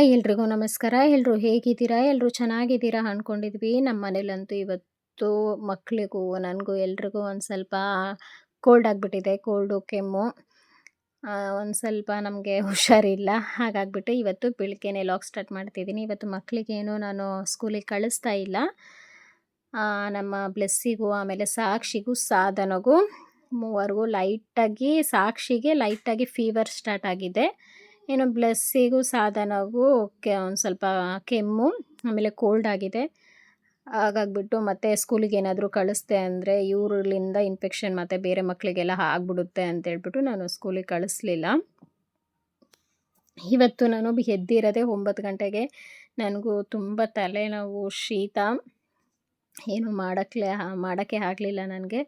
Hi ಎಲ್ರಿಗೂ ನಮಸ್ಕಾರ. ಎಲ್ಲರೂ ಹೇಗಿದ್ದೀರಾ? ಎಲ್ಲರೂ ಚೆನ್ನಾಗಿದ್ದೀರಾ ಅಂದ್ಕೊಂಡಿದ್ವಿ ನಮ್ಮ ಮನೇಲಂತೂ ಇವತ್ತು ಮಕ್ಕಳಿಗೂ ನನಗೂ ಎಲ್ರಿಗೂ ಒಂದು ಸ್ವಲ್ಪ ಕೋಲ್ಡ್ ಆಗಿಬಿಟ್ಟಿದೆ ಕೋಲ್ಡು ಕೆಮ್ಮು. ಒಂದು ಸ್ವಲ್ಪ ನಮಗೆ ಹುಷಾರಿಲ್ಲ. ಹಾಗಾಗ್ಬಿಟ್ಟು ಇವತ್ತು ಬೆಳಿಗ್ಗೆನೇ ಲಾಕ್ ಸ್ಟಾರ್ಟ್ ಮಾಡ್ತಿದ್ದೀನಿ. ಇವತ್ತು ಮಕ್ಕಳಿಗೇನು ನಾನು ಸ್ಕೂಲಿಗೆ ಕಳಿಸ್ತಾ ಇಲ್ಲ. ನಮ್ಮ ಬ್ಲೆಸ್ಸಿಗೂ ಆಮೇಲೆ ಸಾಕ್ಷಿಗೂ, ಸಾಧನಗೂ, ಮೂವರೆಗೂ ಲೈಟಾಗಿ ಸಾಕ್ಷಿಗೆ ಲೈಟಾಗಿ ಫೀವರ್ ಸ್ಟಾರ್ಟ್ ಆಗಿದೆ. ಇನ್ನು ಬ್ಲೆಸ್ಸಿಗೂ ಸಾಧನಗೂ, ಕೆ, ಒಂದು ಸ್ವಲ್ಪ ಕೆಮ್ಮು, ಆಮೇಲೆ ಕೋಲ್ಡ್ ಆಗಿದೆ. ಹಾಗಾಗ್ಬಿಟ್ಟು ಮತ್ತೆ ಸ್ಕೂಲಿಗೆ ಏನಾದರೂ ಕಳಿಸ್ದೆ ಅಂದರೆ ಇವರಲ್ಲಿಂದ ಇನ್ಫೆಕ್ಷನ್ ಮತ್ತು ಬೇರೆ ಮಕ್ಕಳಿಗೆಲ್ಲ ಆಗ್ಬಿಡುತ್ತೆ ಅಂತೇಳ್ಬಿಟ್ಟು ನಾನು ಸ್ಕೂಲಿಗೆ ಕಳಿಸ್ಲಿಲ್ಲ. ಇವತ್ತು ನಾನು ಎದ್ದಿರೋದೇ ಒಂಬತ್ತು ಗಂಟೆಗೆ. ನನಗೂ ತುಂಬ ತಲೆನೋವು, ಶೀತ. ಏನು ಮಾಡೋಕ್ಕೆ ಮಾಡೋಕ್ಕೆ ಆಗಲಿಲ್ಲ ನನಗೆ.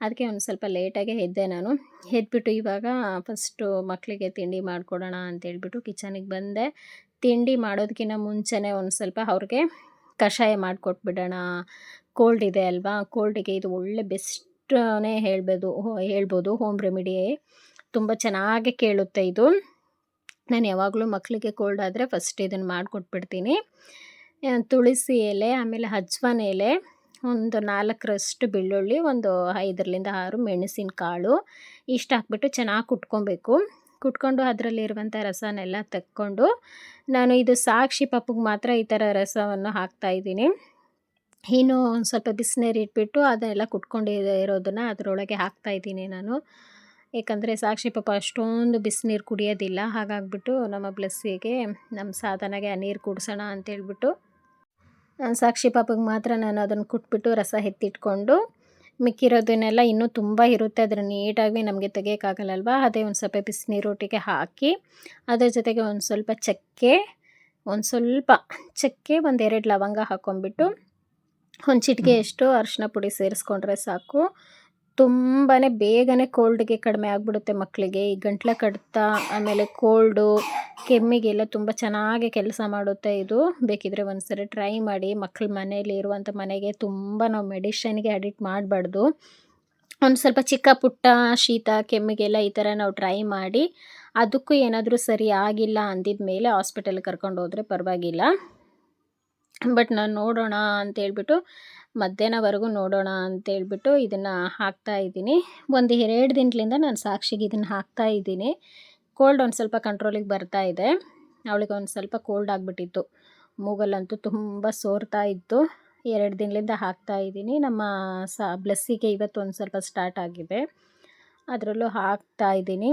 ಅದಕ್ಕೆ ಒಂದು ಸ್ವಲ್ಪ ಲೇಟಾಗೆ ಎದ್ದೆ ನಾನು. ಎದ್ಬಿಟ್ಟು ಇವಾಗ ಫಸ್ಟು ಮಕ್ಕಳಿಗೆ ತಿಂಡಿ ಮಾಡಿಕೊಡೋಣ ಅಂತೇಳ್ಬಿಟ್ಟು ಕಿಚನಿಗೆ ಬಂದೆ. ತಿಂಡಿ ಮಾಡೋದಕ್ಕಿಂತ ಮುಂಚೆನೇ ಒಂದು ಸ್ವಲ್ಪ ಅವ್ರಿಗೆ ಕಷಾಯ ಮಾಡಿಕೊಟ್ಬಿಡೋಣ. ಕೋಲ್ಡ್ ಇದೆ ಅಲ್ವಾ? ಕೋಲ್ಡಿಗೆ ಇದು ಒಳ್ಳೆ ಬೆಸ್ಟನೇ ಹೇಳ್ಬೋದು ಹೇಳ್ಬೋದು ಹೋಮ್ ರೆಮಿಡಿ. ತುಂಬ ಚೆನ್ನಾಗಿ ಕೇಳುತ್ತೆ ಇದು. ನಾನು ಯಾವಾಗಲೂ ಮಕ್ಕಳಿಗೆ ಕೋಲ್ಡ್ ಆದರೆ ಫಸ್ಟ್ ಇದನ್ನು ಮಾಡಿಕೊಟ್ಬಿಡ್ತೀನಿ. ತುಳಸಿ ಎಲೆ, ಆಮೇಲೆ ಅಜ್ವಾನ ಎಲೆ. ಒಂದು ನಾಲ್ಕರಷ್ಟು ಬೆಳ್ಳುಳ್ಳಿ, ಒಂದು ಐದರಿಂದ ಆರು ಮೆಣಸಿನಕಾಳು ಇಷ್ಟು ಹಾಕ್ಬಿಟ್ಟು ಚೆನ್ನಾಗಿ ಕುಟ್ಕೊಬೇಕು. ಕುಟ್ಕೊಂಡು ಅದರಲ್ಲಿರುವಂಥ ರಸನೆಲ್ಲ ತೆಕ್ಕೊಂಡು ನಾನು ಇದು ಸಾಕ್ಷಿ ಪಪ್ಪಗೆ ಮಾತ್ರ ಈ ಥರ ರಸವನ್ನು ಹಾಕ್ತಾಯಿದ್ದೀನಿ ಇನ್ನು ಒಂದು ಸ್ವಲ್ಪ ಬಿಸಿನೀರು ಇಟ್ಬಿಟ್ಟು ಅದನ್ನೆಲ್ಲ ಇರೋದನ್ನು ಅದರೊಳಗೆ ಹಾಕ್ತಾಯಿದ್ದೀನಿ ನಾನು. ಏಕೆಂದರೆ ಸಾಕ್ಷಿ ಪಾಪ ಅಷ್ಟೊಂದು ಬಿಸಿನೀರು ಕುಡಿಯೋದಿಲ್ಲ, ಹಾಗಾಗ್ಬಿಟ್ಟು ನಮ್ಮ ಬ್ಲಸ್ಸಿಗೆ ನಮ್ಮ ಸಾಧನೆಗೆ ಆ ನೀರು ಕುಡಿಸೋಣ ಅಂತೇಳ್ಬಿಟ್ಟು ಸಾಕ್ಷಿ ಪಾಪಗೆ ಮಾತ್ರ ನಾನು ಅದನ್ನು ಕುಟ್ಬಿಟ್ಟು ರಸ ಎತ್ತಿಟ್ಕೊಂಡು ಮಿಕ್ಕಿರೋದನ್ನೆಲ್ಲ ಇನ್ನೂ ತುಂಬ ಇರುತ್ತೆ. ಅದನ್ನು ನೀಟಾಗಿ ನಮಗೆ ತೆಗಿಯೋಕ್ಕಾಗಲ್ಲಲ್ವ? ಅದೇ ಒಂದು ಸ್ವಲ್ಪ ಬಿಸಿನೀರೊಟ್ಟಿಗೆ ಹಾಕಿ ಅದ್ರ ಜೊತೆಗೆ ಒಂದು ಸ್ವಲ್ಪ ಚಕ್ಕೆ ಒಂದು ಸ್ವಲ್ಪ ಚಕ್ಕೆ ಒಂದೆರಡು ಲವಂಗ ಹಾಕ್ಕೊಂಬಿಟ್ಟು ಒಂದು ಚಿಟಿಕೆಯಷ್ಟು ಅರಿಶಿನ ಪುಡಿ ಸೇರಿಸ್ಕೊಂಡ್ರೆ ಸಾಕು. ತುಂಬಾ ಬೇಗನೆ ಕೋಲ್ಡ್ಗೆ ಕಡಿಮೆ ಆಗಿಬಿಡುತ್ತೆ ಮಕ್ಕಳಿಗೆ ಈ ಗಂಟ್ಲ ಕಡಿತ, ಆಮೇಲೆ ಕೋಲ್ಡು ಕೆಮ್ಮಿಗೆಲ್ಲ ತುಂಬ ಚೆನ್ನಾಗಿ ಕೆಲಸ ಮಾಡುತ್ತೆ ಇದು. ಬೇಕಿದ್ರೆ ಒಂದ್ಸರಿ ಟ್ರೈ ಮಾಡಿ ಮಕ್ಕಳ ಮನೆಯಲ್ಲಿ ಇರುವಂಥ ಮನೆಗೆ ತುಂಬ ನಾವು ಮೆಡಿಷನ್ಗೆ ಅಡಿಕ್ಟ್ ಮಾಡಬಾರ್ದು. ಒಂದು ಸ್ವಲ್ಪ ಚಿಕ್ಕ ಪುಟ್ಟ ಶೀತ, ಕೆಮ್ಮಿಗೆಲ್ಲ ಈ ಥರ ನಾವು ಟ್ರೈ ಮಾಡಿ, ಅದಕ್ಕೂ ಏನಾದರೂ ಸರಿ ಆಗಿಲ್ಲ ಅಂದಿದ ಮೇಲೆ ಹಾಸ್ಪಿಟಲ್ಗೆ ಕರ್ಕೊಂಡು ಹೋದರೆ ಪರವಾಗಿಲ್ಲ. ಬಟ್ ನಾನು ನೋಡೋಣ ಅಂತೇಳ್ಬಿಟ್ಟು ಮಧ್ಯಾಹ್ನವರೆಗೂ ನೋಡೋಣ ಅಂತೇಳ್ಬಿಟ್ಟು ಇದನ್ನು ಹಾಕ್ತಾ ಇದ್ದೀನಿ. ಒಂದು ಎರಡು ದಿನಗಳಿಂದ ನಾನು ಸಾಕ್ಷಿಗೆ ಇದನ್ನು ಹಾಕ್ತಾ ಇದ್ದೀನಿ. ಕೋಲ್ಡ್ ಒಂದು ಸ್ವಲ್ಪ ಕಂಟ್ರೋಲಿಗೆ ಬರ್ತಾ ಇದೆ. ಅವಳಿಗೆ ಒಂದು ಸ್ವಲ್ಪ ಕೋಲ್ಡ್ ಆಗಿಬಿಟ್ಟಿತ್ತು. ಮೂಗಲ್ಲಂತೂ ತುಂಬ ಸೋರ್ತಾ ಇತ್ತು. ಎರಡು ದಿನಗಳಿಂದ ಹಾಕ್ತಾ ಇದ್ದೀನಿ. ನಮ್ಮ ಸ, ಬ್ಲಸ್ಸಿಗೆ ಇವತ್ತು ಒಂದು ಸ್ವಲ್ಪ ಸ್ಟಾರ್ಟ್ ಆಗಿದೆ. ಅದರಲ್ಲೂ ಹಾಕ್ತಾ ಇದ್ದೀನಿ.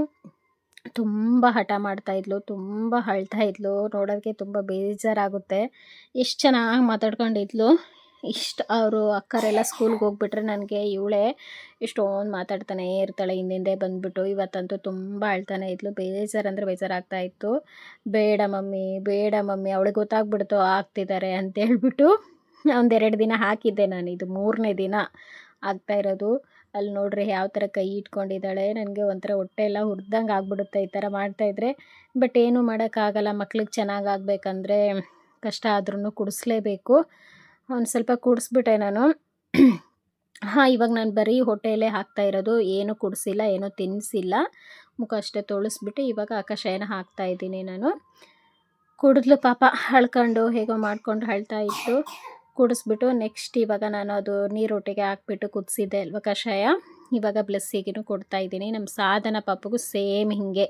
ತುಂಬ ಹಠ ಮಾಡ್ತಾ ಇದ್ಲು, ತುಂಬ ಅಳ್ತಾ ಇದ್ಲು. ನೋಡೋಕ್ಕೆ ತುಂಬ ಬೇಜಾರಾಗುತ್ತೆ. ಎಷ್ಟು ಚೆನ್ನಾಗಿ ಮಾತಾಡ್ಕೊಂಡಿದ್ಲು. ಇಷ್ಟು ಅವರು ಅಕ್ಕರೆಲ್ಲ ಸ್ಕೂಲ್ಗೆ ಹೋಗ್ಬಿಟ್ರೆ ನನಗೆ ಇವಳೇ ಇಷ್ಟೊಂದು ಮಾತಾಡ್ತಾನೆ, ಇರ್ತಾಳೆ ಹಿಂದಿಂದೆ ಬಂದ್ಬಿಟ್ಟು. ಇವತ್ತಂತೂ ತುಂಬ ಅಳ್ತಾನೆ ಇದ್ಲು. ಬೇಜಾರು ಅಂದರೆ ಬೇಜಾರಾಗ್ತಾ ಇತ್ತು. ಬೇಡ ಮಮ್ಮಿ ಬೇಡ ಮಮ್ಮಿ, ಅವಳಿಗೆ ಗೊತ್ತಾಗ್ಬಿಡ್ತು ಆಗ್ತಿದ್ದಾರೆ ಅಂತೇಳ್ಬಿಟ್ಟು ಒಂದೆರಡು ದಿನ ಹಾಕಿದ್ದೆ ನಾನು. ಇದು ಮೂರನೇ ದಿನ ಆಗ್ತಾ ಇರೋದು. ಅಲ್ಲಿ ನೋಡ್ರಿ ಯಾವ ಥರ ಕೈ ಇಟ್ಕೊಂಡಿದ್ದಾಳೆ. ನನಗೆ ಒಂಥರ ಹೊಟ್ಟೆ ಎಲ್ಲ ಹುರ್ದಂಗೆ ಆಗ್ಬಿಡುತ್ತೆ ಈ ಥರ ಮಾಡ್ತಾಯಿದ್ರೆ ಬಟ್ ಏನು ಮಾಡೋಕ್ಕಾಗಲ್ಲ. ಮಕ್ಳಿಗೆ ಚೆನ್ನಾಗಿ ಆಗಬೇಕಂದ್ರೆ ಕಷ್ಟ ಆದ್ರೂ ಕುಡಿಸ್ಲೇಬೇಕು. ಒಂದು ಸ್ವಲ್ಪ ಕುಡಿಸ್ಬಿಟ್ಟೆ ನಾನು. ಹಾಂ, ಇವಾಗ ನಾನು ಬರೀ ಹೊಟ್ಟೆಯಲ್ಲೇ ಹಾಕ್ತಾ ಇರೋದು. ಏನು ಕುಡಿಸಿಲ್ಲ, ಏನೂ ತಿನ್ನಿಸಿಲ್ಲ ಮುಖ ಅಷ್ಟೇ ತೊಳಸ್ಬಿಟ್ಟು ಇವಾಗ ಕಷಾಯನ ಹಾಕ್ತಾ ಇದ್ದೀನಿ ನಾನು. ಕುಡಿದ್ಲು ಪಾಪ ಹಳ್ಕೊಂಡು ಹೇಗೋ ಮಾಡ್ಕೊಂಡು ಹಳ್ತಾ ಇತ್ತು. ಕುಡಿಸ್ಬಿಟ್ಟು ನೆಕ್ಸ್ಟ್ ಇವಾಗ ನಾನು ಅದು ನೀರೊಟ್ಟಿಗೆ ಹಾಕ್ಬಿಟ್ಟು ಕುದಿಸಿದ್ದೆ ಅಲ್ವ ಕಷಾಯ. ಇವಾಗ ಬ್ಲೆಸ್ಸಿಗೂ ಕೊಡ್ತಾ ಇದ್ದೀನಿ. ನಮ್ಮ ಸಾಧನ ಪಾಪಗೂ ಸೇಮ್ ಹೀಗೆ.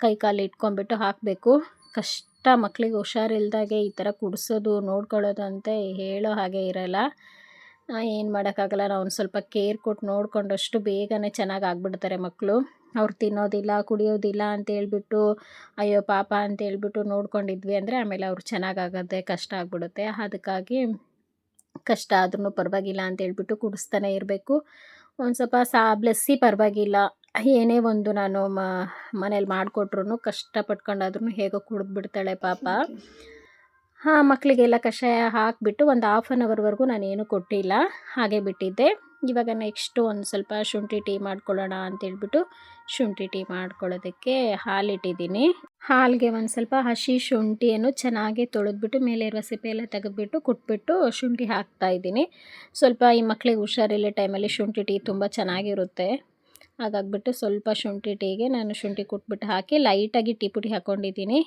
ಕೈ ಕಾಲು ಇಟ್ಕೊಂಡ್ಬಿಟ್ಟು ಹಾಕಬೇಕು. ಕಷ್ಟ ಮಕ್ಕಳಿಗೆ ಹುಷಾರಿಲ್ದಾಗೆ ಈ ಥರ ಕುಡಿಸೋದು ನೋಡ್ಕೊಳ್ಳೋದು ಅಂತ ಹೇಳೋ ಹಾಗೆ ಇರಲ್ಲ. ಏನು ಮಾಡೋಕ್ಕಾಗಲ್ಲ. ನಾವು ಒಂದು ಸ್ವಲ್ಪ ಕೇರ್ ಕೊಟ್ಟು ನೋಡ್ಕೊಂಡಷ್ಟು ಬೇಗನೆ ಚೆನ್ನಾಗಿ ಆಗ್ಬಿಡ್ತಾರೆ ಮಕ್ಕಳು ಅವ್ರು ತಿನ್ನೋದಿಲ್ಲ, ಕುಡಿಯೋದಿಲ್ಲ ಅಂತ ಹೇಳ್ಬಿಟ್ಟು, ಅಯ್ಯೋ ಪಾಪ ಅಂತ ಹೇಳ್ಬಿಟ್ಟು ನೋಡ್ಕೊಂಡಿದ್ವಿ ಅಂದರೆ ಆಮೇಲೆ ಅವ್ರು ಚೆನ್ನಾಗಾಗತ್ತೆ ಕಷ್ಟ ಆಗ್ಬಿಡುತ್ತೆ. ಅದಕ್ಕಾಗಿ ಕಷ್ಟ ಆದ್ರೂ ಪರವಾಗಿಲ್ಲ ಅಂತ ಹೇಳ್ಬಿಟ್ಟು ಕುಡಿಸ್ತಾನೆ ಇರಬೇಕು. ಒಂದು ಸ್ವಲ್ಪ ಸಾ ಬ್ಲೆಸ್ಸಿ ಪರವಾಗಿಲ್ಲ. ಏನೇ ಒಂದು ನಾನು ಮ ಮನೇಲಿ ಮಾಡಿಕೊಟ್ರು ಕಷ್ಟಪಟ್ಕೊಂಡಾದ್ರೂ ಹೇಗೋ ಕುಡಿದ್ಬಿಡ್ತಾಳೆ ಪಾಪ. ಹಾಂ ಮಕ್ಕಳಿಗೆಲ್ಲ ಕಷಾಯ ಹಾಕಿಬಿಟ್ಟು ಒಂದು ಹಾಫ್ ಆನ್ ಅವರ್ವರೆಗೂ ನಾನೇನು ಕೊಟ್ಟಿಲ್ಲ. ಹಾಗೆ ಬಿಟ್ಟಿದ್ದೆ. ಇವಾಗ ನೆಕ್ಸ್ಟು ಒಂದು ಸ್ವಲ್ಪ ಶುಂಠಿ ಟೀ ಮಾಡ್ಕೊಳ್ಳೋಣ ಅಂತೇಳ್ಬಿಟ್ಟು ಶುಂಠಿ ಟೀ ಮಾಡ್ಕೊಳ್ಳೋದಕ್ಕೆ ಹಾಲಿಟ್ಟಿದ್ದೀನಿ. ಹಾಲಿಗೆ ಒಂದು ಸ್ವಲ್ಪ ಹಸಿ ಶುಂಠಿಯನ್ನು ಚೆನ್ನಾಗಿ ತೊಳೆದ್ಬಿಟ್ಟು ಮೇಲೆ ಇರುವ ಸಿಪ್ಪೆ ಎಲ್ಲ ತೆಗೆದ್ಬಿಟ್ಟು ಕುಟ್ಬಿಟ್ಟು ಶುಂಠಿ ಹಾಕ್ತಾ ಇದ್ದೀನಿ. ಸ್ವಲ್ಪ ಈ ಮಕ್ಕಳಿಗೆ ಹುಷಾರಿಲ್ಲ ಟೈಮಲ್ಲಿ ಶುಂಠಿ ಟೀ ತುಂಬ ಚೆನ್ನಾಗಿರುತ್ತೆ. ಹಾಗಾಗ್ಬಿಟ್ಟು ಸ್ವಲ್ಪ ಶುಂಠಿ ಟೀಗೆ ನಾನು ಶುಂಠಿ ಕುಟ್ಬಿಟ್ಟು ಹಾಕಿ ಲೈಟಾಗಿ ಟೀ ಪುಡಿ ಹಾಕ್ಕೊಂಡಿದ್ದೀನಿ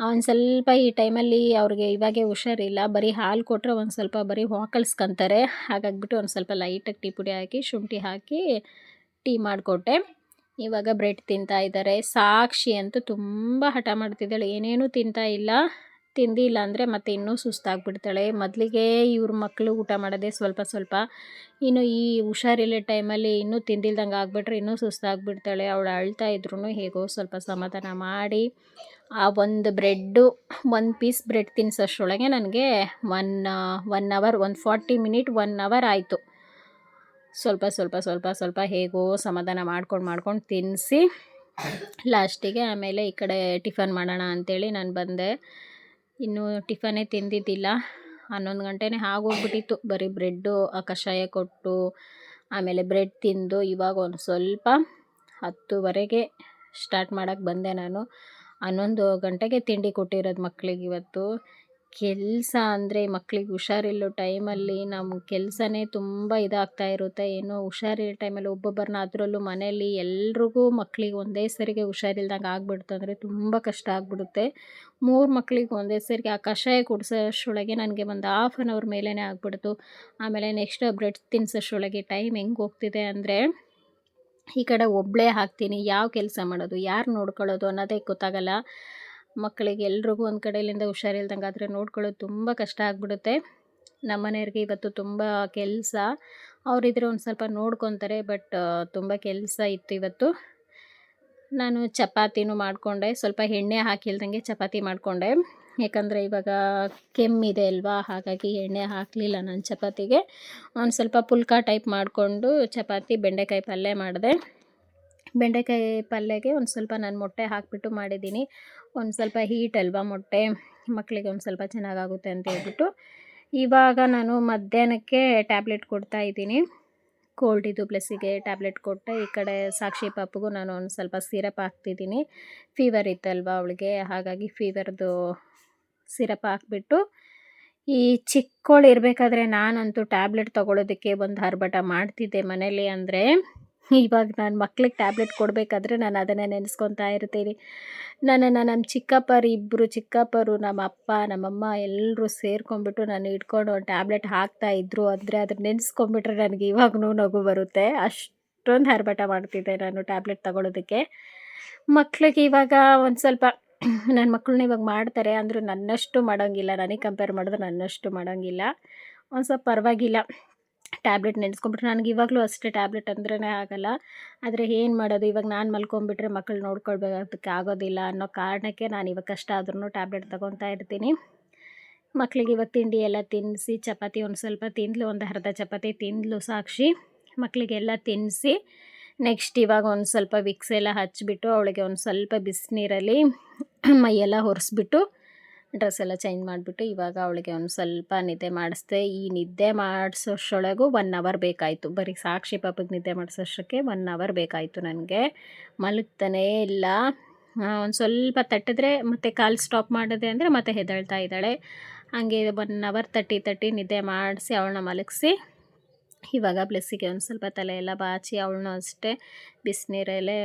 ಒಂದು ಸ್ವಲ್ಪ ಈ ಟೈಮಲ್ಲಿ ಅವ್ರಿಗೆ ಇವಾಗೆ ಹುಷಾರಿಲ್ಲ. ಬರೀ ಹಾಲು ಕೊಟ್ಟರೆ ಒಂದು ಸ್ವಲ್ಪ ಬರೀ ವಾಕಲ್ಸ್ಕೊಂತಾರೆ ಹಾಗಾಗ್ಬಿಟ್ಟು ಒಂದು ಸ್ವಲ್ಪ ಲೈಟಾಗಿ ಟೀ ಪುಡಿ ಹಾಕಿ ಶುಂಠಿ ಹಾಕಿ ಟೀ ಮಾಡಿಕೊಟ್ಟೆ. ಇವಾಗ ಬ್ರೆಡ್ ತಿಂತಾ ಇದ್ದಾರೆ. ಸಾಕ್ಷಿ ಅಂತೂ ತುಂಬ ಹಠ ಮಾಡ್ತಿದ್ದಾಳೆ. ಏನೇನೂ ತಿಂತಾ ಇಲ್ಲ. ತಿಂದಿಲ್ಲ ಅಂದರೆ ಮತ್ತೆ ಇನ್ನೂ ಸುಸ್ತಾಗ್ಬಿಡ್ತಾಳೆ. ಮೊದಲಿಗೆ ಇವ್ರ ಮಕ್ಕಳು ಊಟ ಮಾಡೋದೇ ಸ್ವಲ್ಪ ಸ್ವಲ್ಪ. ಇನ್ನು ಈ ಹುಷಾರಿಲ್ಲ ಟೈಮಲ್ಲಿ ಇನ್ನೂ ತಿಂದಿಲ್ದಂಗೆ ಆಗಿಬಿಟ್ರೆ ಇನ್ನೂ ಸುಸ್ತಾಗ್ಬಿಡ್ತಾಳೆ. ಅವಳು ಅಳ್ತಾ ಇದ್ರು ಹೇಗೋ ಸ್ವಲ್ಪ ಸಮಾಧಾನ ಮಾಡಿ ಆ ಒಂದು ಬ್ರೆಡ್ಡು ಒಂದು ಪೀಸ್ ಬ್ರೆಡ್ ತಿನ್ಸೋಷ್ರೊಳಗೆ ನನಗೆ ಒನ್ ಒನ್ ಅವರ್ ಒಂದು ಫಾರ್ಟಿ ಮಿನಿಟ್ ಒನ್ ಅವರ್ ಆಯಿತು. ಸ್ವಲ್ಪ ಸ್ವಲ್ಪ ಸ್ವಲ್ಪ ಸ್ವಲ್ಪ ಹೇಗೋ ಸಮಾಧಾನ ಮಾಡ್ಕೊಂಡು ಮಾಡ್ಕೊಂಡು ತಿನ್ನಿಸಿ ಲಾಸ್ಟಿಗೆ ಆಮೇಲೆ ಈ ಕಡೆ ಟಿಫನ್ ಮಾಡೋಣ ಅಂಥೇಳಿ ನಾನು ಬಂದೆ. ಇನ್ನೂ ಟಿಫನೇ ತಿಂದಿದ್ದಿಲ್ಲ. ಹನ್ನೊಂದು ಗಂಟೆನೇ ಆಗೋಗ್ಬಿಟ್ಟಿತ್ತು. ಬರೀ ಬ್ರೆಡ್ಡು, ಆ ಕಷಾಯ ಕೊಟ್ಟು, ಆಮೇಲೆ ಬ್ರೆಡ್ ತಿಂದು ಇವಾಗ ಒಂದು ಸ್ವಲ್ಪ ಹತ್ತುವರೆಗೆ ಸ್ಟಾರ್ಟ್ ಮಾಡೋಕ್ಕೆ ಬಂದೆ ನಾನು. ಹನ್ನೊಂದು ಗಂಟೆಗೆ ತಿಂಡಿ ಕೊಟ್ಟಿರೋದು ಮಕ್ಳಿಗೆ ಇವತ್ತು. ಕೆಲಸ ಅಂದರೆ ಮಕ್ಳಿಗೆ ಹುಷಾರಿಲ್ಲೋ ಟೈಮಲ್ಲಿ ನಮ್ಮ ಕೆಲಸನೇ ತುಂಬ ಇದಾಗ್ತಾ ಇರುತ್ತೆ. ಏನೋ ಹುಷಾರಿಲ್ಲ ಟೈಮಲ್ಲಿ ಒಬ್ಬೊಬ್ಬರನ್ನ ಅದರಲ್ಲೂ ಮನೆಯಲ್ಲಿ ಎಲ್ರಿಗೂ ಮಕ್ಳಿಗೆ ಒಂದೇ ಸರಿಗೆ ಹುಷಾರಿಲ್ದಂಗೆ ಆಗ್ಬಿಡ್ತು ಅಂದರೆ ತುಂಬ ಕಷ್ಟ ಆಗ್ಬಿಡುತ್ತೆ. ಮೂರು ಮಕ್ಳಿಗೆ ಒಂದೇ ಸರಿಗೆ ಆ ಕಷಾಯ ಕುಡಿಸೋಷ್ರೊಳಗೆ ನನಗೆ ಒಂದು ಹಾಫ್ ಆನ್ ಅವರ್ ಮೇಲೇ ಆಗ್ಬಿಡ್ತು. ಆಮೇಲೆ ನೆಕ್ಸ್ಟ್ ಬ್ರೆಡ್ ತಿನ್ಸೋಷ್ರೊಳಗೆ ಟೈಮ್ ಹೆಂಗೆ ಹೋಗ್ತಿದೆ ಅಂದರೆ ಈ ಕಡೆ ಒಬ್ಬಳೇ ಹಾಕ್ತೀನಿ. ಯಾವ ಕೆಲಸ ಮಾಡೋದು, ಯಾರು ನೋಡ್ಕೊಳ್ಳೋದು ಅನ್ನೋದೇ ಗೊತ್ತಾಗಲ್ಲ. ಮಕ್ಕಳಿಗೆ ಎಲ್ರಿಗೂ ಒಂದು ಕಡೆಯಿಂದ ಹುಷಾರಿಲ್ದಂಗೆ ಆದರೆ ನೋಡ್ಕೊಳ್ಳೋದು ತುಂಬ ಕಷ್ಟ ಆಗಿಬಿಡುತ್ತೆ. ನಮ್ಮ ಮನೆಯವ್ರಿಗೆ ಇವತ್ತು ತುಂಬ ಕೆಲಸ. ಅವರಿದ್ರೆ ಒಂದು ಸ್ವಲ್ಪ ನೋಡ್ಕೊತಾರೆ, ಬಟ್ ತುಂಬ ಕೆಲಸ ಇತ್ತು ಇವತ್ತು. ನಾನು ಚಪಾತಿನೂ ಮಾಡಿಕೊಂಡೆ. ಸ್ವಲ್ಪ ಎಣ್ಣೆ ಹಾಕಿಲ್ದಂಗೆ ಚಪಾತಿ ಮಾಡಿಕೊಂಡೆ. ಯಾಕಂದರೆ ಇವಾಗ ಕೆಮ್ಮಿದೆ ಅಲ್ವಾ, ಹಾಗಾಗಿ ಎಣ್ಣೆ ಹಾಕಲಿಲ್ಲ ನಾನು ಚಪಾತಿಗೆ. ಒಂದು ಸ್ವಲ್ಪ ಪುಲ್ಕ ಟೈಪ್ ಮಾಡಿಕೊಂಡು ಚಪಾತಿ, ಬೆಂಡೆಕಾಯಿ ಪಲ್ಯ ಮಾಡಿದೆ. ಬೆಂಡೆಕಾಯಿ ಪಲ್ಯಗೆ ಒಂದು ಸ್ವಲ್ಪ ನಾನು ಮೊಟ್ಟೆ ಹಾಕಿಬಿಟ್ಟು ಮಾಡಿದ್ದೀನಿ. ಒಂದು ಸ್ವಲ್ಪ ಹೀಟ್ ಅಲ್ವಾ ಮೊಟ್ಟೆ? ಮಕ್ಕಳಿಗೆ ಒಂದು ಸ್ವಲ್ಪ ಚೆನ್ನಾಗಾಗುತ್ತೆ ಅಂತ ಹೇಳ್ಬಿಟ್ಟು. ಇವಾಗ ನಾನು ಮಧ್ಯಾಹ್ನಕ್ಕೆ ಟ್ಯಾಬ್ಲೆಟ್ ಕೊಡ್ತಾ ಇದ್ದೀನಿ. ಇದು ಪ್ಲಸ್ಸಿಗೆ ಟ್ಯಾಬ್ಲೆಟ್ ಕೊಟ್ಟೆ. ಈ ಕಡೆ ಸಾಕ್ಷಿ ಪಾಪಗೂ ನಾನು ಒಂದು ಸ್ವಲ್ಪ ಸಿರಪ್ ಹಾಕ್ತಿದ್ದೀನಿ. ಫೀವರ್ ಇತ್ತಲ್ವ ಅವಳಿಗೆ, ಹಾಗಾಗಿ ಫೀವರ್ದು ಸಿರಪ್ ಹಾಕ್ಬಿಟ್ಟು. ಈ ಚಿಕ್ಕವಳು ಇರಬೇಕಾದ್ರೆ ನಾನಂತೂ ಟ್ಯಾಬ್ಲೆಟ್ ತೊಗೊಳೋದಕ್ಕೆ ಒಂದು ಹರ್ಬಟ ಮಾಡ್ತಿದ್ದೆ ಮನೇಲಿ ಅಂದರೆ. ಇವಾಗ ನಾನು ಮಕ್ಳಿಗೆ ಟ್ಯಾಬ್ಲೆಟ್ ಕೊಡಬೇಕಾದ್ರೆ ನಾನು ಅದನ್ನೇ ನೆನೆಸ್ಕೊತಾ ಇರ್ತೀನಿ. ನನ್ನನ್ನು ನಮ್ಮ ಚಿಕ್ಕಪ್ಪರು ಇಬ್ಬರು ಚಿಕ್ಕಪ್ಪರು ನಮ್ಮ ಅಪ್ಪ, ನಮ್ಮಮ್ಮ ಎಲ್ಲರೂ ಸೇರ್ಕೊಂಡ್ಬಿಟ್ಟು ನಾನು ಇಟ್ಕೊಂಡು ಒಂದು ಟ್ಯಾಬ್ಲೆಟ್ ಹಾಕ್ತಾಯಿದ್ರು ಅಂದರೆ ಅದನ್ನ ನೆನೆಸ್ಕೊಂಡ್ಬಿಟ್ರೆ ನನಗೆ ಇವಾಗೂ ನಗು ಬರುತ್ತೆ. ಅಷ್ಟೊಂದು ಹರ್ಬಟ ಮಾಡ್ತಿದ್ದೆ ನಾನು ಟ್ಯಾಬ್ಲೆಟ್ ತಗೊಳ್ಳೋದಕ್ಕೆ ಮಕ್ಳಿಗೆ ಇವಾಗ ಒಂದು ಸ್ವಲ್ಪ ನನ್ನ ಮಕ್ಕಳನ್ನ ಇವಾಗ ಮಾಡ್ತಾರೆ ಅಂದರೂ ನನ್ನಷ್ಟು ಮಾಡೋಂಗಿಲ್ಲ. ನನಗೆ ಕಂಪೇರ್ ಮಾಡಿದ್ರೆ ನನ್ನಷ್ಟು ಮಾಡೋಂಗಿಲ್ಲ. ಒಂದು ಸ್ವಲ್ಪ ಪರವಾಗಿಲ್ಲ. ಟ್ಯಾಬ್ಲೆಟ್ ನೆನೆಸ್ಕೊಂಬಿಟ್ರೆ. ನನಗೆ ಇವಾಗಲೂ ಅಷ್ಟೇ ಟ್ಯಾಬ್ಲೆಟ್ ಅಂದ್ರೇ ಆಗೋಲ್ಲ. ಆದರೆ ಏನು ಮಾಡೋದು? ಇವಾಗ ನಾನು ಮಲ್ಕೊಂಬಿಟ್ರೆ ಮಕ್ಕಳು ನೋಡ್ಕೊಳ್ಬೇಕಾದಕ್ಕೆ ಆಗೋದಿಲ್ಲ ಅನ್ನೋ ಕಾರಣಕ್ಕೆ ನಾನು ಇವಾಗ ಕಷ್ಟ ಆದ್ರೂ ಟ್ಯಾಬ್ಲೆಟ್ ತೊಗೊತಾ ಇರ್ತೀನಿ. ಮಕ್ಕಳಿಗೆ ಇವಾಗ ತಿಂಡಿ ಎಲ್ಲ ತಿನ್ನಿಸಿ ಚಪಾತಿ ಒಂದು ಸ್ವಲ್ಪ ತಿಂದಲು, ಒಂದು ಅರ್ಧ ಚಪಾತಿ ತಿಂದಲು ಸಾಕ್ಷಿ. ಮಕ್ಕಳಿಗೆಲ್ಲ ತಿನ್ನಿಸಿ ನೆಕ್ಸ್ಟ್ ಇವಾಗ ಒಂದು ಸ್ವಲ್ಪ ವಿಕ್ಸ್ ಎಲ್ಲ ಹಚ್ಚಿಬಿಟ್ಟು ಅವಳಿಗೆ ಒಂದು ಸ್ವಲ್ಪ ಬಿಸಿನೀರಲ್ಲಿ ಮೈಯೆಲ್ಲ ಒರೆಸ್ಬಿಟ್ಟು ಡ್ರೆಸ್ ಎಲ್ಲ ಚೇಂಜ್ ಮಾಡಿಬಿಟ್ಟು ಇವಾಗ ಅವಳಿಗೆ ಒಂದು ಸ್ವಲ್ಪ ನಿದ್ದೆ ಮಾಡಿಸ್ದೆ. ಈ ನಿದ್ದೆ ಮಾಡಿಸೋಷ್ಟೊಳಗೂ ಒನ್ ಅವರ್ ಬೇಕಾಯಿತು. ಬರೀ ಸಾಕ್ಷಿ ಪಾಪಗೆ ನಿದ್ದೆ ಮಾಡಿಸೋಷ್ಟಕ್ಕೆ ಒನ್ ಅವರ್ ಬೇಕಾಯಿತು ನನಗೆ. ಮಲಗ್ತಾನೇ ಇಲ್ಲ. ಒಂದು ಸ್ವಲ್ಪ ತಟ್ಟಿದ್ರೆ ಮತ್ತೆ ಕಾಲು ಸ್ಟಾಪ್ ಮಾಡಿದೆ ಅಂದರೆ ಮತ್ತೆ ಹೆದಳ್ತಾ ಇದ್ದಾಳೆ. ಹಾಗೆ ಒನ್ ಅವರ್ ತಟ್ಟಿ ತಟ್ಟಿ ನಿದ್ದೆ ಮಾಡಿಸಿ ಅವಳನ್ನ ಮಲಗಿಸಿ. ಇವಾಗ ಬ್ಲೆಸ್ಸಿಗೆ ಒಂದು ಸ್ವಲ್ಪ ತಲೆ ಎಲ್ಲ ಬಾಚಿ ಅವಳನ್ನೂ ಅಷ್ಟೇ ಬಿಸಿನೀರಲ್ಲೇ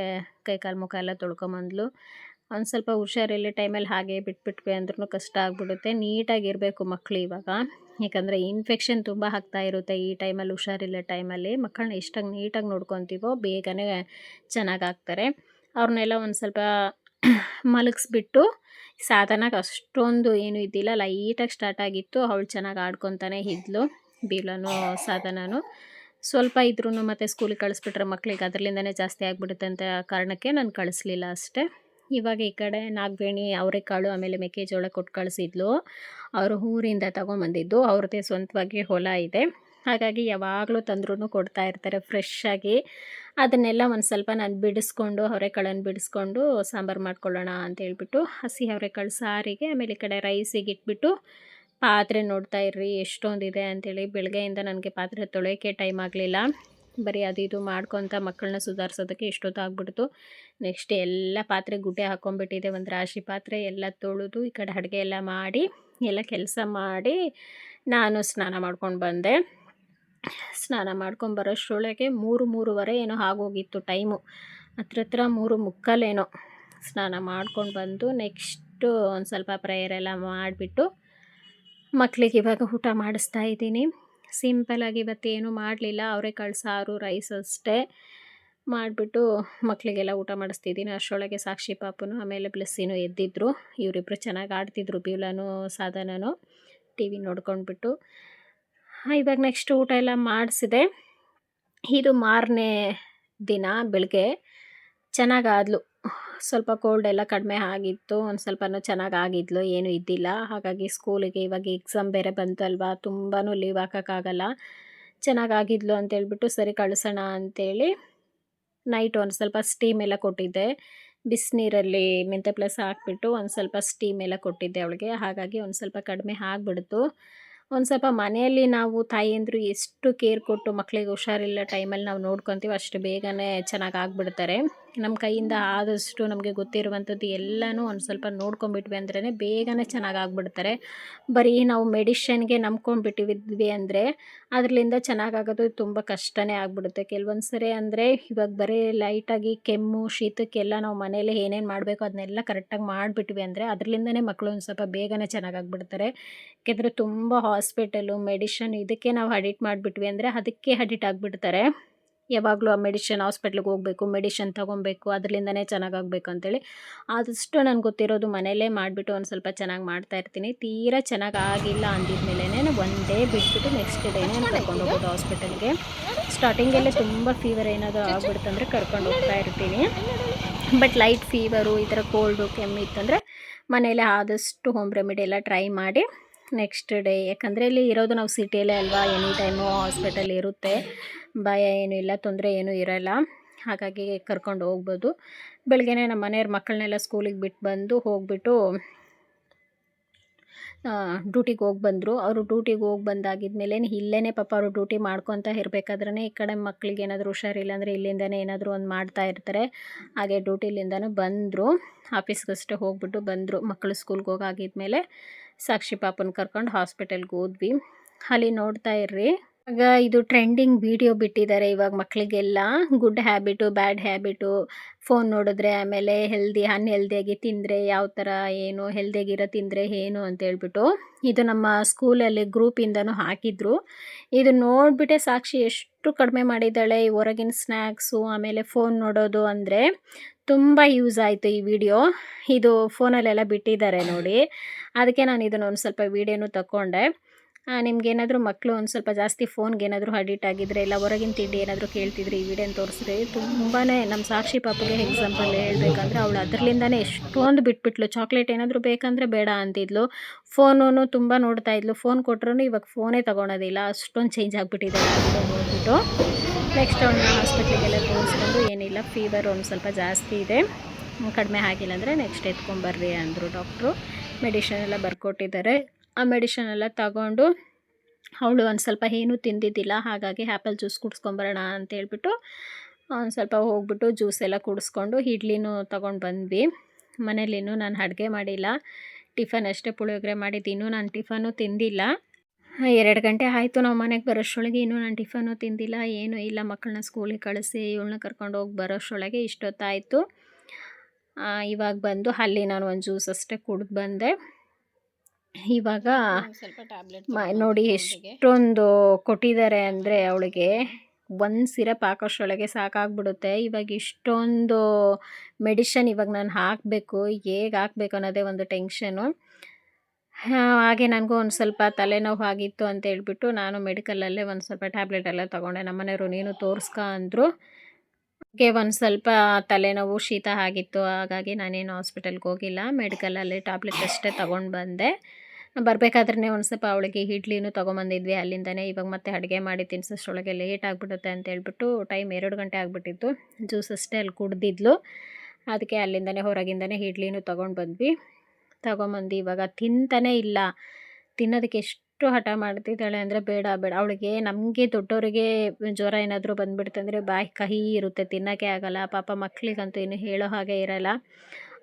ಕೈ ಕಾಲು ಮುಖ ಎಲ್ಲ ತೊಳ್ಕೊಂಬಂದ್ಲು. ಒಂದು ಸ್ವಲ್ಪ ಹುಷಾರಿಲ್ಲ ಟೈಮಲ್ಲಿ ಹಾಗೆ ಬಿಟ್ಬಿಟ್ವಿ ಅಂದ್ರೂ ಕಷ್ಟ ಆಗಿಬಿಡುತ್ತೆ. ನೀಟಾಗಿರಬೇಕು ಮಕ್ಕಳು ಇವಾಗ. ಯಾಕಂದರೆ ಇನ್ಫೆಕ್ಷನ್ ತುಂಬ ಆಗ್ತಾ ಇರುತ್ತೆ ಈ ಟೈಮಲ್ಲಿ, ಹುಷಾರಿಲ್ಲ ಟೈಮಲ್ಲಿ. ಮಕ್ಕಳನ್ನ ಎಷ್ಟಾಗಿ ನೀಟಾಗಿ ನೋಡ್ಕೊತೀವೋ ಬೇಗನೆ ಚೆನ್ನಾಗಾಗ್ತಾರೆ ಅವ್ರನ್ನೆಲ್ಲ ಒಂದು ಸ್ವಲ್ಪ ಮಲಗಿಸ್ಬಿಟ್ಟು ಸಾಧನಕ್ಕೆ ಅಷ್ಟೊಂದು ಏನೂ ಇದ್ದಿಲ್ಲ. ಲೈಟಾಗಿ ಸ್ಟಾರ್ಟ್ ಆಗಿತ್ತು. ಅವಳು ಚೆನ್ನಾಗಿ ಆಡ್ಕೊತಾನೆ ಇದ್ಲು, ಬೀಳನು ಸಾಧನನು. ಸ್ವಲ್ಪ ಇದ್ರೂ ಮತ್ತೆ ಸ್ಕೂಲಿಗೆ ಕಳಿಸ್ಬಿಟ್ರೆ ಮಕ್ಕಳಿಗೆ ಅದರಿಂದನೇ ಜಾಸ್ತಿ ಆಗಿಬಿಡುತ್ತೆ ಅಂತ ಕಾರಣಕ್ಕೆ ನಾನು ಕಳಿಸ್ಲಿಲ್ಲ ಅಷ್ಟೇ. ಇವಾಗ ಈ ಕಡೆ ನಾಗಬೇಣಿ ಅವರೆಕಾಳು ಆಮೇಲೆ ಮೆಕ್ಕೆಜೋಳ ಕೊಟ್ಟು ಕಳಿಸಿದ್ಲು. ಅವರು ಊರಿಂದ ತೊಗೊಂಬಂದಿದ್ದು. ಅವ್ರದ್ದೇ ಸ್ವಂತವಾಗಿ ಹೊಲ ಇದೆ. ಹಾಗಾಗಿ ಯಾವಾಗಲೂ ತಂದ್ರೂ ಕೊಡ್ತಾ ಇರ್ತಾರೆ ಫ್ರೆಶ್ಶಾಗಿ ಅದನ್ನೆಲ್ಲ ಒಂದು ಸ್ವಲ್ಪ ನಾನು ಬಿಡಿಸ್ಕೊಂಡು, ಅವರೆಕಾಳನ್ನು ಬಿಡಿಸ್ಕೊಂಡು ಸಾಂಬಾರು ಮಾಡ್ಕೊಳ್ಳೋಣ ಅಂತ ಹೇಳ್ಬಿಟ್ಟು ಹಸಿ ಅವರೆಕಾಳು ಸಾರಿಗೆ, ಆಮೇಲೆ ಈ ಕಡೆ ರೈಸಿಗೆ ಇಟ್ಬಿಟ್ಟು ಪಾತ್ರೆ ನೋಡ್ತಾ ಇರ್ರಿ, ಎಷ್ಟೊಂದಿದೆ ಅಂಥೇಳಿ ಬೆಳಗ್ಗೆಯಿಂದ ನನಗೆ ಪಾತ್ರೆ ತೊಳೆಯೋಕ್ಕೆ ಟೈಮ್ ಆಗಲಿಲ್ಲ. ಬರೀ ಅದು ಇದು ಮಾಡ್ಕೊತ ಮಕ್ಕಳನ್ನ ಸುಧಾರಿಸೋದಕ್ಕೆ ಎಷ್ಟೊತ್ತು ಆಗ್ಬಿಡ್ತು ನೆಕ್ಸ್ಟ್ ಎಲ್ಲ ಪಾತ್ರೆ ಗುಡ್ಡೆ ಹಾಕ್ಕೊಂಬಿಟ್ಟಿದೆ ಒಂದು ರಾಶಿ ಪಾತ್ರೆ ಎಲ್ಲ ತೊಳೆದು ಈ ಕಡೆ ಅಡುಗೆ ಎಲ್ಲ ಮಾಡಿ, ಎಲ್ಲ ಕೆಲಸ ಮಾಡಿ ನಾನು ಸ್ನಾನ ಮಾಡ್ಕೊಂಡು ಬಂದೆ. ಸ್ನಾನ ಮಾಡ್ಕೊಂಡು ಬರೋಷ್ಟರೊಳಗೆ ಮೂರು, ಮೂರುವರೆ ಏನೋ ಆಗೋಗಿತ್ತು ಟೈಮು ಹತ್ರ ಹತ್ರ ಮೂರು ಮುಕ್ಕಾಲೇನೋ ಸ್ನಾನ ಮಾಡ್ಕೊಂಡು ಬಂದು ನೆಕ್ಸ್ಟು ಒಂದು ಸ್ವಲ್ಪ ಪ್ರೇಯರ್ ಎಲ್ಲ ಮಾಡಿಬಿಟ್ಟು ಮಕ್ಕಳಿಗೆ ಇವಾಗ ಊಟ ಮಾಡಿಸ್ತಾ ಇದ್ದೀನಿ. ಸಿಂಪಲಾಗಿ ಇವತ್ತೇನು ಮಾಡಲಿಲ್ಲ ಅವರೆಕಾಳು ಸಾರು ರೈಸ್ ಅಷ್ಟೇ. ಮಾಡಿಬಿಟ್ಟು ಮಕ್ಕಳಿಗೆಲ್ಲ ಊಟ ಮಾಡಿಸ್ತಿದ್ದೀನಿ. ಅಷ್ಟರೊಳಗೆ ಸಾಕ್ಷಿ ಪಾಪನು ಆಮೇಲೆ ಬ್ಲೆಸ್ಸಿನೂ ಎದ್ದಿದ್ರು. ಇವರಿಬ್ಬರು ಚೆನ್ನಾಗಿ ಆಡ್ತಿದ್ರು ಬ್ಯೂಲಾನು ಸಾಧನನು ಟಿ ವಿ ನೋಡ್ಕೊಂಡ್ಬಿಟ್ಟು. ಇವಾಗ ನೆಕ್ಸ್ಟ್ ಊಟ ಎಲ್ಲ ಮಾಡಿಸಿದೆ. ಇದು ಮಾರನೇ ದಿನ ಬೆಳಗ್ಗೆ ಚೆನ್ನಾಗಾದ್ಲು ಸ್ವಲ್ಪ ಕೋಲ್ಡ್ ಎಲ್ಲ ಕಡಿಮೆ ಆಗಿತ್ತು. ಒಂದು ಸ್ವಲ್ಪನೂ ಚೆನ್ನಾಗಿ ಆಗಿದ್ಲು, ಏನೂ ಇದ್ದಿಲ್ಲ. ಹಾಗಾಗಿ ಸ್ಕೂಲಿಗೆ ಇವಾಗ ಎಕ್ಸಾಮ್ ಬೇರೆ ಬಂತಲ್ವಾ? ತುಂಬಾ ಲೀವ್ ಹಾಕೋಕ್ಕಾಗಲ್ಲ. ಚೆನ್ನಾಗಾಗಿದ್ಲು ಅಂತೇಳ್ಬಿಟ್ಟು ಸರಿ ಕಳಿಸೋಣ ಅಂತೇಳಿ ನೈಟ್ ಒಂದು ಸ್ವಲ್ಪ ಸ್ಟೀಮ್ ಎಲ್ಲ ಕೊಟ್ಟಿದ್ದೆ. ಬಿಸಿನೀರಲ್ಲಿ ಮೆಂತೆ ಪ್ಲಸ್ ಹಾಕ್ಬಿಟ್ಟು ಒಂದು ಸ್ವಲ್ಪ ಸ್ಟೀಮ್ ಎಲ್ಲ ಕೊಟ್ಟಿದ್ದೆ ಅವಳಿಗೆ. ಹಾಗಾಗಿ ಒಂದು ಸ್ವಲ್ಪ ಕಡಿಮೆ ಆಗ್ಬಿಡ್ತು. ಒಂದು ಸ್ವಲ್ಪ ಮನೆಯಲ್ಲಿ ನಾವು ತಾಯಿಯಂದರು ಎಷ್ಟು ಕೇರ್ ಕೊಟ್ಟು ಮಕ್ಕಳಿಗೆ ಹುಷಾರಿಲ್ಲ ಟೈಮಲ್ಲಿ ನಾವು ನೋಡ್ಕೊತೀವಿ ಅಷ್ಟು ಬೇಗನೆ ಚೆನ್ನಾಗಿ ಆಗಿಬಿಡ್ತಾರೆ. ನಮ್ಮ ಕೈಯಿಂದ ಆದಷ್ಟು ನಮಗೆ ಗೊತ್ತಿರುವಂಥದ್ದು ಎಲ್ಲನೂ ಒಂದು ಸ್ವಲ್ಪ ನೋಡ್ಕೊಂಬಿಟ್ವಿ ಅಂದ್ರೇ ಬೇಗನೆ ಚೆನ್ನಾಗಿ ಆಗ್ಬಿಡ್ತಾರೆ ಬರೀ ನಾವು ಮೆಡಿಷನ್ಗೆ ನಂಬ್ಕೊಂಡ್ಬಿಟ್ಟಿದ್ವಿ ಅಂದರೆ ಅದರಿಂದ ಚೆನ್ನಾಗಾಗೋದು ತುಂಬ ಕಷ್ಟನೇ ಆಗಿಬಿಡುತ್ತೆ. ಕೆಲವೊಂದು ಸರಿ ಅಂದರೆ ಇವಾಗ ಬರೀ ಲೈಟಾಗಿ ಕೆಮ್ಮು, ಶೀತಕ್ಕೆಲ್ಲ ನಾವು ಮನೇಲಿ ಏನೇನು ಮಾಡಬೇಕು ಅದನ್ನೆಲ್ಲ ಕರೆಕ್ಟಾಗಿ ಮಾಡಿಬಿಟ್ವಿ ಅಂದರೆ ಅದರಿಂದನೇ ಮಕ್ಕಳು ಒಂದು ಸ್ವಲ್ಪ ಬೇಗನೆ ಚೆನ್ನಾಗಾಗ್ಬಿಡ್ತಾರೆ. ಯಾಕೆಂದರೆ ತುಂಬ ಹಾಸ್ಪಿಟಲು, ಮೆಡಿಷನ್ ಇದಕ್ಕೆ ನಾವು ಅಡಿಟ್ ಮಾಡಿಬಿಟ್ವಿ ಅಂದರೆ ಅದಕ್ಕೆ ಅಡಿಟ್ ಆಗಿಬಿಡ್ತಾರೆ. ಯಾವಾಗಲೂ ಆ ಮೆಡಿಷನ್ ಹಾಸ್ಪಿಟ್ಲಿಗೆ ಹೋಗಬೇಕು, ಮೆಡಿಷನ್ ತೊಗೊಬೇಕು ಅದರಿಂದನೇ ಚೆನ್ನಾಗಾಗಬೇಕು ಅಂತೇಳಿ ಆದಷ್ಟು ನನಗೆ ಗೊತ್ತಿರೋದು ಮನೆಯಲ್ಲೇ ಮಾಡಿಬಿಟ್ಟು ಒಂದು ಸ್ವಲ್ಪ ಚೆನ್ನಾಗಿ ಮಾಡ್ತಾ ಇರ್ತೀನಿ. ತೀರಾ ಚೆನ್ನಾಗಿ ಆಗಿಲ್ಲ ಅಂದಿದ್ಮೇಲೆ ಒನ್ ಡೇ ಬಿಟ್ಬಿಟ್ಟು ನೆಕ್ಸ್ಟ್ ಡೇನೇ ಕರ್ಕೊಂಡು ಹೋಗೋದು ಹಾಸ್ಪಿಟಲ್ಗೆ. ಸ್ಟಾರ್ಟಿಂಗಲ್ಲೇ ತುಂಬ ಫೀವರ್ ಏನಾದರೂ ಆಗ್ಬಿಡ್ತಂದ್ರೆ ಕರ್ಕೊಂಡು ಹೋಗ್ತಾ ಇರ್ತೀನಿ. ಬಟ್ ಲೈಟ್ ಫೀವರು ಈ ಥರ ಕೋಲ್ಡು ಕೆಮ್ಮಿತ್ತಂದರೆ ಮನೆಯಲ್ಲೇ ಆದಷ್ಟು ಹೋಮ್ ರೆಮಿಡಿ ಎಲ್ಲ ಟ್ರೈ ಮಾಡಿ ನೆಕ್ಸ್ಟ್ ಡೇ ಯಾಕಂದರೆ ಇಲ್ಲಿ ಇರೋದು ನಾವು ಸಿಟಿಯಲ್ಲೇ ಅಲ್ವಾ? ಎನಿ ಟೈಮು ಹಾಸ್ಪಿಟಲ್ ಇರುತ್ತೆ. ಭಯ ಏನೂ ಇಲ್ಲ, ತೊಂದರೆ ಏನೂ ಇರೋಲ್ಲ. ಹಾಗಾಗಿ ಕರ್ಕೊಂಡು ಹೋಗ್ಬೋದು. ಬೆಳಗ್ಗೆನೇ ನಮ್ಮ ಮನೆಯವ್ರ ಮಕ್ಕಳನ್ನೆಲ್ಲ ಸ್ಕೂಲಿಗೆ ಬಿಟ್ಟು ಬಂದು ಹೋಗ್ಬಿಟ್ಟು ಡ್ಯೂಟಿಗೆ ಹೋಗಿ ಬಂದರು. ಅವರು ಡ್ಯೂಟಿಗೆ ಹೋಗಿ ಬಂದಾಗಿದ್ಮೇಲೆ ಇಲ್ಲೇ ಪಾಪ ಅವರು ಡ್ಯೂಟಿ ಮಾಡ್ಕೊತ ಇರಬೇಕಾದ್ರೆ ಈ ಕಡೆ ಮಕ್ಕಳಿಗೆ ಏನಾದರೂ ಹುಷಾರಿಲ್ಲ ಅಂದರೆ ಇಲ್ಲಿಂದನೇ ಏನಾದರೂ ಒಂದು ಮಾಡ್ತಾ ಇರ್ತಾರೆ. ಹಾಗೆ ಡ್ಯೂಟಿಲಿಂದನೂ ಬಂದರು. ಆಫೀಸ್ಗಷ್ಟೇ ಹೋಗ್ಬಿಟ್ಟು ಬಂದರು. ಮಕ್ಕಳು ಸ್ಕೂಲ್ಗೆ ಹೋಗಾಗಿದ್ಮೇಲೆ ಸಾಕ್ಷಿ ಪಾಪನ ಕರ್ಕೊಂಡು ಹಾಸ್ಪಿಟಲ್ಗೆ ಹೋದ್ವಿ. ಅಲ್ಲಿ ನೋಡ್ತಾ ಇರ್ರಿ. ಆಗ ಇದು ಟ್ರೆಂಡಿಂಗ್ ವಿಡಿಯೋ ಬಿಟ್ಟಿದ್ದಾರೆ ಇವಾಗ ಮಕ್ಕಳಿಗೆಲ್ಲ good habit bad habit phone ನೋಡಿದ್ರೆ ಆಮೇಲೆ ಹೆಲ್ದಿ ಅನ್ಹೆಲ್ದಿಯಾಗಿ ತಿಂದರೆ ಯಾವ ಥರ ಏನು ಹೆಲ್ದಿಯಾಗಿರೋ ತಿಂದರೆ ಏನು ಅಂತ ಹೇಳ್ಬಿಟ್ಟು ಇದು ನಮ್ಮ ಸ್ಕೂಲಲ್ಲಿ ಗ್ರೂಪಿಂದನೂ ಹಾಕಿದ್ರು. ಇದು ನೋಡಿಬಿಟ್ಟೆ ಸಾಕ್ಷಿ ಎಷ್ಟು ಕಡಿಮೆ ಮಾಡಿದ್ದಾಳೆ ಈ ಹೊರಗಿನ ಸ್ನ್ಯಾಕ್ಸು ಆಮೇಲೆ ಫೋನ್ ನೋಡೋದು ಅಂದರೆ ತುಂಬ ಯೂಸ್ ಆಯಿತು ಈ ವಿಡಿಯೋ ಇದು ಫೋನಲ್ಲೆಲ್ಲ ಬಿಟ್ಟಿದ್ದಾರೆ ನೋಡಿ. ಅದಕ್ಕೆ ನಾನು ಇದನ್ನು ಒಂದು ಸ್ವಲ್ಪ ವೀಡಿಯೋನು ತಗೊಂಡೆ ನಿಮ್ಗೇನಾದರೂ ಮಕ್ಕಳು ಒಂದು ಸ್ವಲ್ಪ ಜಾಸ್ತಿ ಫೋನ್ಗೆ ಏನಾದರೂ ಅಡಿಟ್ ಆಗಿದ್ರೆ ಇಲ್ಲ ಹೊರಗಿನ ತಿಂಡಿ ಏನಾದರೂ ಕೇಳ್ತಿದ್ರೆ ಈ ವಿಡಿಯೋನ ತೋರಿಸಿದ್ರೆ ತುಂಬಾ ನಮ್ಮ ಸಾಕ್ಷಿ ಪಾಪಗೆ ಎಕ್ಸಾಂಪಲ್ ಹೇಳಬೇಕಂದ್ರೆ ಅವಳು ಅದರಲ್ಲಿಂದನೇ ಎಷ್ಟೊಂದು ಬಿಟ್ಬಿಟ್ಲು. ಚಾಕ್ಲೇಟ್ ಏನಾದರೂ ಬೇಕಂದರೆ ಬೇಡ ಅಂತಿದ್ಲು. ಫೋನು ತುಂಬ ನೋಡ್ತಾ ಇದ್ಲು. ಫೋನ್ ಕೊಟ್ರೂ ಇವಾಗ ಫೋನೇ ತೊಗೊಳೋದಿಲ್ಲ. ಅಷ್ಟೊಂದು ಚೇಂಜ್ ಆಗಿಬಿಟ್ಟಿದೆ ನೋಡ್ಬಿಟ್ಟು ನೆಕ್ಸ್ಟ್ ಅವನ್ನ ಹಾಸ್ಪಿಟ್ಲಿಗೆಲ್ಲ ತೋರಿಸ್ಕೊಂಡು ಏನಿಲ್ಲ ಫೀವರ್ ಒಂದು ಸ್ವಲ್ಪ ಜಾಸ್ತಿ ಇದೆ. ಕಡಿಮೆ ಆಗಿಲ್ಲ ಅಂದರೆ ನೆಕ್ಸ್ಟ್ ಎತ್ಕೊಂಬರ್ರಿ ಅಂದರು ಡಾಕ್ಟ್ರು ಮೆಡಿಷನ್ ಎಲ್ಲ ಬರ್ಕೊಟ್ಟಿದ್ದಾರೆ. ಆ ಮೆಡಿಷನ್ ಎಲ್ಲ ತಗೊಂಡು ಅವಳು ಒಂದು ಸ್ವಲ್ಪ ಏನೂ ತಿಂದಿದ್ದಿಲ್ಲ, ಹಾಗಾಗಿ ಆ್ಯಪಲ್ ಜ್ಯೂಸ್ ಕುಡಿಸ್ಕೊಂಬರೋಣ ಅಂತೇಳ್ಬಿಟ್ಟು ಒಂದು ಸ್ವಲ್ಪ ಹೋಗ್ಬಿಟ್ಟು ಜ್ಯೂಸ್ ಎಲ್ಲ ಕುಡಿಸ್ಕೊಂಡು ಇಡ್ಲಿನೂ ತೊಗೊಂಡು ಬಂದ್ವಿ. ಮನೇಲಿನ್ನೂ ನಾನು ಅಡುಗೆ ಮಾಡಿಲ್ಲ. ಟಿಫನ್ ಅಷ್ಟೇ ಪುಳಿಯೋಗರೆ ಮಾಡಿದ್ದು, ಇನ್ನೂ ನಾನು ಟಿಫನು ತಿಂದಿಲ್ಲ. ಎರಡು ಗಂಟೆ ಆಯಿತು ನಾವು ಮನೆಗೆ ಬರೋಷ್ಟರೊಳಗೆ, ಇನ್ನೂ ನಾನು ಟಿಫನು ತಿಂದಿಲ್ಲ, ಏನೂ ಇಲ್ಲ. ಮಕ್ಕಳನ್ನ ಸ್ಕೂಲಿಗೆ ಕಳಿಸಿ, ಇವಳನ್ನ ಕರ್ಕೊಂಡು ಹೋಗಿ ಬರೋಷ್ಟರೊಳಗೆ ಇಷ್ಟೊತ್ತಾಯಿತು. ಇವಾಗ ಬಂದು ಅಲ್ಲಿ ನಾನು ಒಂದು ಜ್ಯೂಸ್ ಅಷ್ಟೇ ಕುಡಿದು ಬಂದೆ. ಇವಾಗ ಸ್ವಲ್ಪ ಟ್ಯಾಬ್ಲೆಟ್ ನೋಡಿ ಎಷ್ಟೊಂದು ಕೊಟ್ಟಿದ್ದಾರೆ ಅಂದರೆ ಅವಳಿಗೆ ಒಂದು ಸಿರಪ್ ಹಾಕೋಷ್ಟರೊಳಗೆ ಸಾಕಾಗ್ಬಿಡುತ್ತೆ. ಇವಾಗ ಇಷ್ಟೊಂದು ಮೆಡಿಷನ್ ಇವಾಗ ನಾನು ಹಾಕಬೇಕು ಹೇಗೆ ಹಾಕಬೇಕು ಅನ್ನೋದೇ ಒಂದು ಟೆನ್ಷನು. ಹಾಗೆ ನನಗೂ ಒಂದು ಸ್ವಲ್ಪ ತಲೆನೋವು ಆಗಿತ್ತು ಅಂತ ಹೇಳ್ಬಿಟ್ಟು ನಾನು ಮೆಡಿಕಲಲ್ಲೇ ಒಂದು ಸ್ವಲ್ಪ ಟ್ಯಾಬ್ಲೆಟ್ ಎಲ್ಲ ತೊಗೊಂಡೆ. ನಮ್ಮನೆಯವರು ನೀನು ತೋರಿಸ್ಕ ಅಂದರು. ಹಾಗೆ ಒಂದು ಸ್ವಲ್ಪ ತಲೆನೋವು ಶೀತ ಆಗಿತ್ತು ಹಾಗಾಗಿ ನಾನೇನು ಹಾಸ್ಪಿಟಲ್ಗೆ ಹೋಗಿಲ್ಲ. ಮೆಡಿಕಲಲ್ಲಿ ಟ್ಯಾಬ್ಲೆಟ್ ಅಷ್ಟೇ ತೊಗೊಂಡು ಬಂದೆ. ಬರಬೇಕಾದ್ರೆ ಒಂದು ಸ್ವಲ್ಪ ಅವಳಿಗೆ ಇಡ್ಲಿನೂ ತೊಗೊಂಬಂದಿದ್ವಿ. ಅಲ್ಲಿಂದನೇ ಇವಾಗ ಮತ್ತೆ ಅಡುಗೆ ಮಾಡಿ ತಿನ್ಸೋಷ್ಟೊಳಗೆ ಲೇಟ್ ಆಗಿಬಿಡುತ್ತೆ ಅಂತ ಹೇಳ್ಬಿಟ್ಟು ಟೈಮ್ ಎರಡು ಗಂಟೆ ಆಗಿಬಿಟ್ಟಿತ್ತು. ಜ್ಯೂಸ್ ಅಷ್ಟೇ ಅಲ್ಲಿ ಕುಡ್ದಿದ್ಲು. ಅದಕ್ಕೆ ಅಲ್ಲಿಂದನೇ ಹೊರಗಿಂದನೇ ಇಡ್ಲಿನೂ ತೊಗೊಂಡು ಬಂದ್ವಿ ತೊಗೊಂಬಂದು ಇವಾಗ ತಿಂತಾನೇ ಇಲ್ಲ. ತಿನ್ನೋದಕ್ಕೆ ಎಷ್ಟು ಹಠ ಮಾಡ್ತಿದ್ದಾಳೆ ಅಂದರೆ ಬೇಡ ಬೇಡ. ಅವಳಿಗೆ ನಮಗೆ ದೊಡ್ಡವರಿಗೆ ಜ್ವರ ಏನಾದರೂ ಬಂದುಬಿಡ್ತಂದ್ರೆ ಬಾಯಿ ಕಹಿ ಇರುತ್ತೆ ತಿನ್ನೋಕ್ಕೆ ಆಗಲ್ಲ. ಪಾಪ ಮಕ್ಕಳಿಗಂತೂ ಇನ್ನು ಹೇಳೋ ಹಾಗೆ ಇರಲ್ಲ.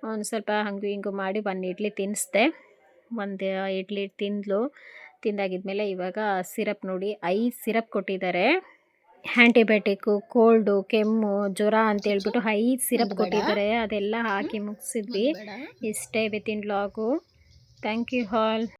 ಒಂದು ಸ್ವಲ್ಪ ಹಂಗು ಹಿಂಗು ಮಾಡಿ ಒಂದು ಇಡ್ಲಿ ತಿನ್ನಿಸ್ದೆ ಒಂದು ಇಡ್ಲಿ ತಿಂದಲು. ತಿಂದಾಗಿದ್ಮೇಲೆ ಇವಾಗ ಸಿರಪ್ ನೋಡಿ ಐದು ಸಿರಪ್ ಕೊಟ್ಟಿದ್ದಾರೆ. ಆ್ಯಂಟಿಬಯೋಟಿಕ್ಕು ಕೋಲ್ಡು ಕೆಮ್ಮು ಜ್ವರ ಅಂತ ಹೇಳ್ಬಿಟ್ಟು ಐದು ಸಿರಪ್ ಕೊಟ್ಟಿದ್ದಾರೆ. ಅದೆಲ್ಲ ಹಾಕಿ ಮುಗಿಸಿದ್ವಿ. ಇಷ್ಟೇ ವಿತಿನ್ ಲಾಗು ಥ್ಯಾಂಕ್ ಯು ಹಾಲ್